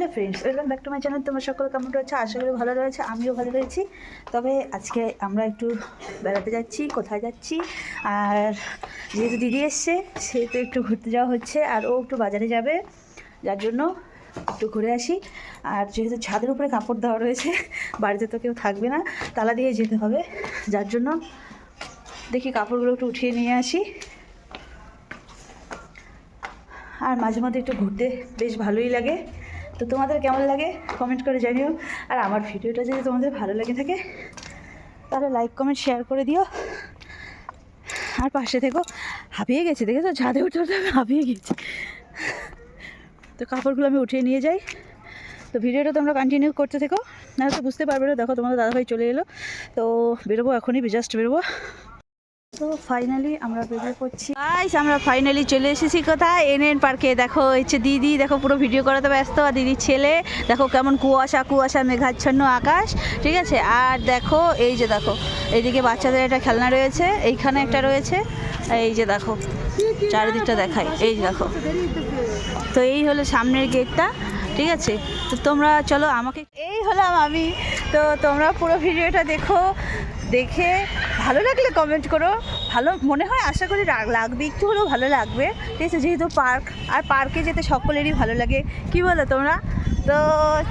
Hello friends welcome back to my channel তোমার সকলে কেমন রয়েছে? আশা করি ভালো রয়েছে, আমিও ভালো রয়েছি। তবে আজকে আমরা একটু বেড়াতে যাচ্ছি, কোথায় যাচ্ছি? আর যেহেতু দিদি এসছে, সেহেতু একটু ঘুরতে যাওয়া হচ্ছে, আর ও একটু বাজারে যাবে। যার জন্য একটু ঘুরে আসি। আর যেহেতু ছাদের উপরে কাপড় দেওয়া রয়েছে, বাড়িতে তো কেউ থাকবে না, তালা দিয়ে যেতে হবে। যার জন্য দেখি কাপড়গুলো একটু উঠিয়ে নিয়ে আসি। আর মাঝে মধ্যে একটু ঘুরতে বেশ ভালোই লাগে। তো তোমাদের কেমন লাগে? কমেন্ট করে জানিও। আর আমার ভিডিওটা যদি তোমাদের ভালো লেগে থাকে, তাহলে লাইক কমেন্ট শেয়ার করে দিও। আর পাশে থেকো, হাঁপিয়ে গেছে, দেখেছ? ছাদে উঠে উঠে আমি হাঁপিয়ে গেছি। তো কাপড়গুলো আমি উঠিয়ে নিয়ে যাই। তো ভিডিওটা তোমরা কন্টিনিউ করতে থেকো। না তো বুঝতে পারবে না। দেখো তোমাদের দাদাভাই চলে এলো। তো বেরোবো এখনই জাস্ট বেরোবো। তো ফাইনালি আমরা বেরিয়ে পড়ছি। গাইস আমরা ফাইনালি চলে এসেছি কোথায়? এনএন পার্কে দেখো হচ্ছে দিদি, দেখো, পুরো ভিডিও করাতে ব্যস্ত। আর দিদির ছেলে, দেখো কেমন কুয়াশা কুয়াশা, মেঘাচ্ছন্ন আকাশ, ঠিক আছে? আর দেখো, এই যে দেখো, এইদিকে বাচ্চাদের একটা খেলনা রয়েছে। এইখানে একটা রয়েছে। এই যে দেখো, চারিদিকটা দেখাই এই দেখো। তো এই হলো সামনের গেটটা ঠিক আছে? তো তোমরা চলো আমাকে, এই হলাম আমি। তো তোমরা পুরো ভিডিওটা দেখো। দেখে ভালো লাগলে কমেন্ট করো। ভালো মনে হয় আশা করি লাগবে, একটু হলেও ভালো লাগবে। ঠিক আছে, যেহেতু পার্ক আর পার্কে যেতে সকলেরই ভালো লাগে। কি বলো তোমরা? তো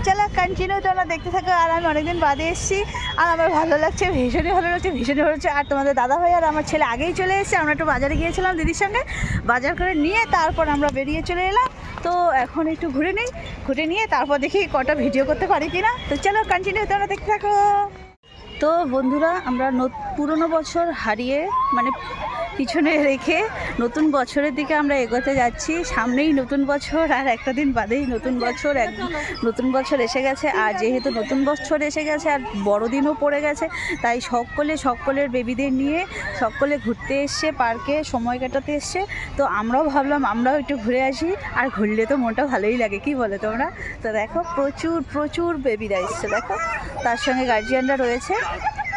চলো কন্টিনিউ তোমরা দেখতে থাকো। আর আমি অনেকদিন বাদে এসেছি। আর আমার ভালো লাগছে, ভীষণই ভালো লাগছে, ভীষণই ভালো লাগছে। আর তোমাদের দাদা ভাই আর আমার ছেলে আগেই চলে এসেছে। আমরা একটু বাজারে গিয়েছিলাম দিদির সঙ্গে। বাজার করে নিয়ে তারপর আমরা বেরিয়ে চলে এলাম। তো এখন একটু ঘুরে নিই। ঘুরে নিয়ে তারপর দেখি কটা ভিডিও করতে পারি কিনা। তো চলো কন্টিনিউ তোমরা দেখতে থাকো। তো বন্ধুরা আমরা পুরনো বছর হারিয়ে মানে পিছনে রেখে নতুন বছরের দিকে আমরা এগোতে যাচ্ছি। সামনেই নতুন বছর, আর একটা দিন বাদেই নতুন বছর, এক নতুন বছর এসে গেছে। আর যেহেতু নতুন বছর এসে গেছে, আর বড়দিনও পড়ে গেছে, তাই সকলে, সকলের বেবিদের নিয়ে সকলে ঘুরতে এসছে, পার্কে সময় কাটাতে এসছে। তো আমরাও ভাবলাম, আমরাও একটু ঘুরে আসি। আর ঘুরলে তো মনটা ভালোই লাগে, কি বলে তোমরা? তো দেখো, প্রচুর প্রচুর বেবিরা এসছে, দেখো। তার সঙ্গে গার্জিয়ানরা রয়েছে।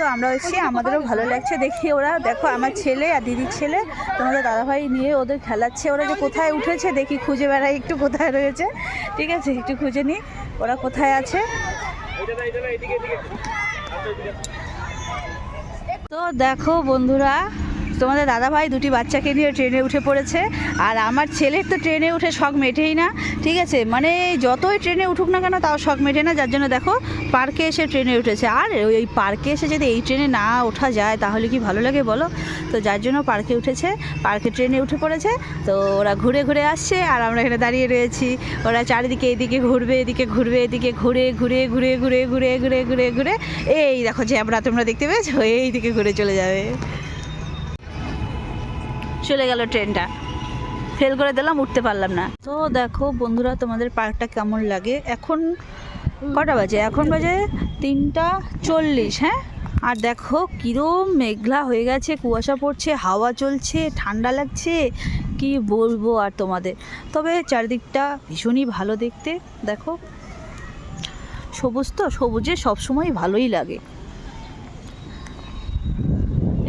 তো আমরা এসেছি আমাদেরও ভালো লাগছে। দেখি ওরা দেখো আমার ছেলে আর দিদির ছেলে তোমাদের দাদাভাই নিয়ে ওদের খেলাচ্ছে। ওরা যে কোথায় উঠেছে দেখি খুঁজে বেড়াই একটু কোথায় রয়েছে। ঠিক আছে একটু খুঁজে নিই ওরা কোথায় আছে। তো দেখো বন্ধুরা তোমাদের দাদাভাই দুটি বাচ্চাকে নিয়ে ট্রেনে উঠে পড়েছে, আর আমার ছেলের তো ট্রেনে উঠে শখ মেটেই না, ঠিক আছে? মানে যতই ট্রেনে উঠুক না কেন তাও শখ মেটে না, যার জন্য দেখো পার্কে এসে ট্রেনে উঠেছে। আর ওই পার্কে এসে যদি এই ট্রেনে না ওঠা যায়, তাহলে কি ভালো লাগে বলো? তো যার জন্য পার্কে উঠেছে, পার্কে ট্রেনে উঠে পড়েছে। তো ওরা ঘুরে ঘুরে আসছে, আর আমরা এখানে দাঁড়িয়ে রয়েছি। ওরা চারিদিকে এদিকে ঘুরবে এদিকে ঘুরবে, এদিকে ঘুরে ঘুরে ঘুরে ঘুরে ঘুরে ঘুরে ঘুরে ঘুরে। এই দেখো যে আমরা তোমরা দেখতে পেয়েছ? এই দিকে ঘুরে চলে যাবে। চলে গেল ট্রেনটা। ফেল করে দিলাম উঠতে পারলাম না। তো দেখো বন্ধুরা তোমাদের পার্কটা কেমন লাগে? এখন কটা বাজে? এখন বাজে তিনটা চল্লিশ হ্যাঁ? আর দেখো কীরম মেঘলা হয়ে গেছে কুয়াশা পড়ছে হাওয়া চলছে ঠান্ডা লাগছে কি বলব আর তোমাদের? তবে চারিদিকটা ভীষণই ভালো দেখতে। দেখো সবুজ তো সবুজে সবসময় ভালোই লাগে।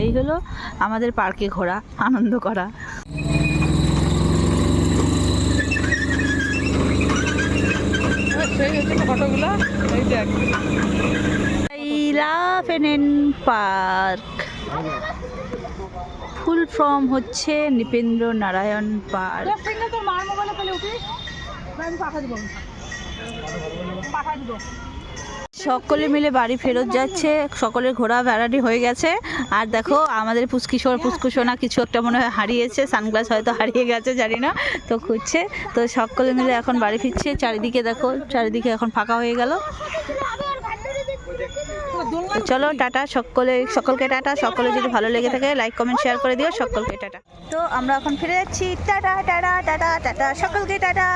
এই হলো আমাদের পার্কে ঘোরা, আনন্দ করা। ইলাফেনেন পার্ক। ফুল ফর্ম হচ্ছে নৃপেন্দ্র নারায়ণ পার্ক পাঠা দিব। সকলে মিলে বাড়ি ফেরত যাচ্ছে, সকলের ঘোরা বেড়ানি হয়ে গেছে। আর দেখো, আমাদের পুষ্কিশোর, পুষ্কুসোনা কিছু একটা মনে হয় হারিয়েছে, সানগ্লাস হয়তো হারিয়ে গেছে, জানি না, তো খুঁজছে। তো সকলে মিলে এখন বাড়ি ফিরছে, চারিদিকে দেখো, চারিদিকে এখন ফাঁকা হয়ে গেল। চলো, টাটা, সকলে, সকলকে টাটা, সকলে যদি ভালো লেগে থাকে লাইক কমেন্ট শেয়ার করে দিও, সকলকে টাটা। তো আমরা এখন ফিরে যাচ্ছি, টাটা টাটা টাটা টাটা, সকলকে টাটা।